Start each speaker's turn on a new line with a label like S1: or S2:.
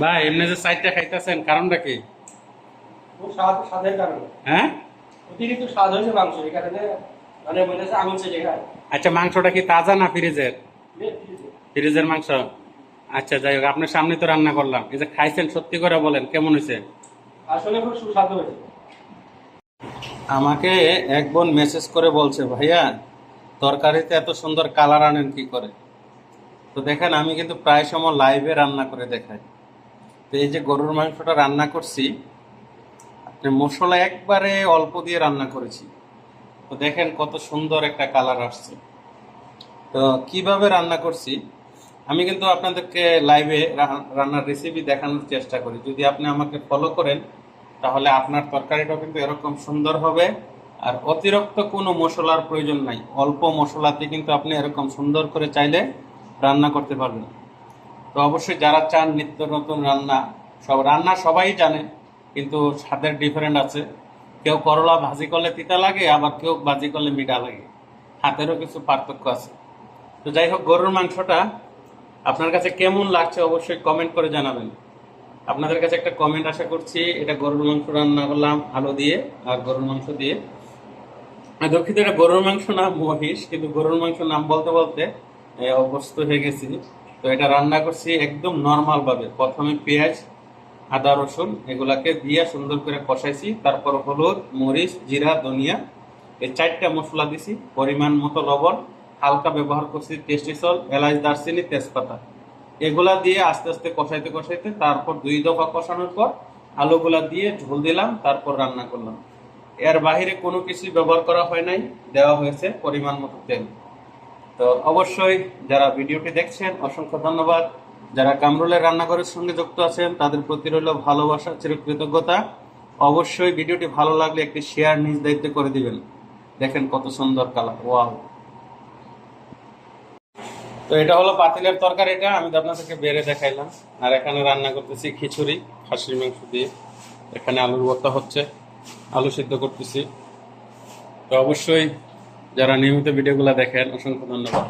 S1: ভাই এমনি যে সাইডটা খাইতেছেন কারণটা কি?
S2: স্বাদের কারণে।
S1: হ্যাঁ?
S2: অতিরিক্ত স্বাদ হয়েছে মাংস এই কারণে মানে খায়।
S1: আচ্ছা মাংসটা কি তাজা না ফ্রিজের। ফ্রিজের মাংস? আচ্ছা যাই হোক আপনার সামনে তো রান্না করলাম। এই যে খাইছেন সত্যি করে বলেন কেমন হয়েছে?
S2: আসলে খুব সুস্বাদু হয়েছে।
S1: আমাকে এক বোন মেসেজ করে বলছে ভাইয়া তরকারিতে এত সুন্দর কালার আনেন কি করে? তো দেখেন আমি কিন্তু প্রায় সময় লাইভে রান্না করে দেখাই। তো এই যে গরুর মাংসটা রান্না করছি, আপনি মশলা একবারে অল্প দিয়ে রান্না করেছি। তো দেখেন কত সুন্দর একটা কালার আসছে। তো কীভাবে রান্না করছি, আমি কিন্তু আপনাদেরকে লাইভে রান্নার রেসিপি দেখানোর চেষ্টা করি। যদি আপনি আমাকে ফলো করেন, তাহলে আপনার তরকারিটাও কিন্তু এরকম সুন্দর হবে। আর অতিরিক্ত কোনো মশলার প্রয়োজন নাই। অল্প মশলাতে কিন্তু আপনি এরকম সুন্দর করে চাইলে রান্না করতে পারবেন। তো অবশ্যই যারা চান নিত্য নতুন রান্না, সব রান্না সবাই জানে, কিন্তু স্বাদের ডিফারেন্ট আছে। কেউ করলা ভাজি করলে তিতা লাগে, আবার কেউ ভাজি করলে মিঠা লাগে। হাতেরও কিছু পার্থক্য আছে। তো যাই হোক, গরুর মাংসটা আপনার কাছে কেমন লাগছে অবশ্যই কমেন্ট করে জানাবেন। আপনাদের কাছে একটা কমেন্ট আশা করছি, এটা গরুর মাংস রান্না করলাম, আলু দিয়ে আর গরুর মাংস দিয়ে। দুঃখিত, এটা গরুর মাংস নাম মহিষ, কিন্তু গরুর মাংস নাম বলতে বলতে অভ্যস্ত হয়ে গেছি। তো এটা রান্না করছি একদম নর্মাল ভাবে। প্রথমে পেঁয়াজ, আদা, রসুন এগুলাকে দিয়ে সুন্দর করে কষাইছি। তারপর হলুদ, মরিচ, জিরা, ধনিয়া এই চারটা মশলা দিছি। পরিমাণ মতো লবণ, হালকা ব্যবহার করছি টেস্টি সল এলাচ, দারচিনি, তেজপাতা। এগুলা দিয়ে আস্তে আস্তে কষাইতে কষাইতে তারপর দুই দফা কষানোর পর আলুগুলা দিয়ে ঝোল দিলাম, তারপর রান্না করলাম। এর বাহিরে কোনো কিছু ব্যবহার করা হয় নাই, দেওয়া হয়েছে পরিমাণ মতো তেল। তো অবশ্যই যারা ভিডিওটি দেখছেন, অসংখ্য ধন্যবাদ। যারা কামরুলের রান্নাঘরের সঙ্গে যুক্ত আছেন, তাদের প্রতি রইল ভালোবাসা, চিরকৃতজ্ঞতা। অবশ্যই ভিডিওটি ভালো লাগলে একটি শেয়ার নিজ দায়িত্বে করে দিবেন। দেখেন কত সুন্দর কালার ওয়াও তো এটা হলো পাতিলের তরকারি, এটা আমি তো আপনাদেরকে বেড়ে দেখাইলাম। আর এখানে রান্না করতেছি খিচুড়ি, খাসির মাংস দিয়ে। এখানে আলুর ভর্তা হচ্ছে, আলু সিদ্ধ করতেছি। তো অবশ্যই যারা নিয়মিত ভিডিওগুলো দেখেন অসংখ্য ধন্যবাদ।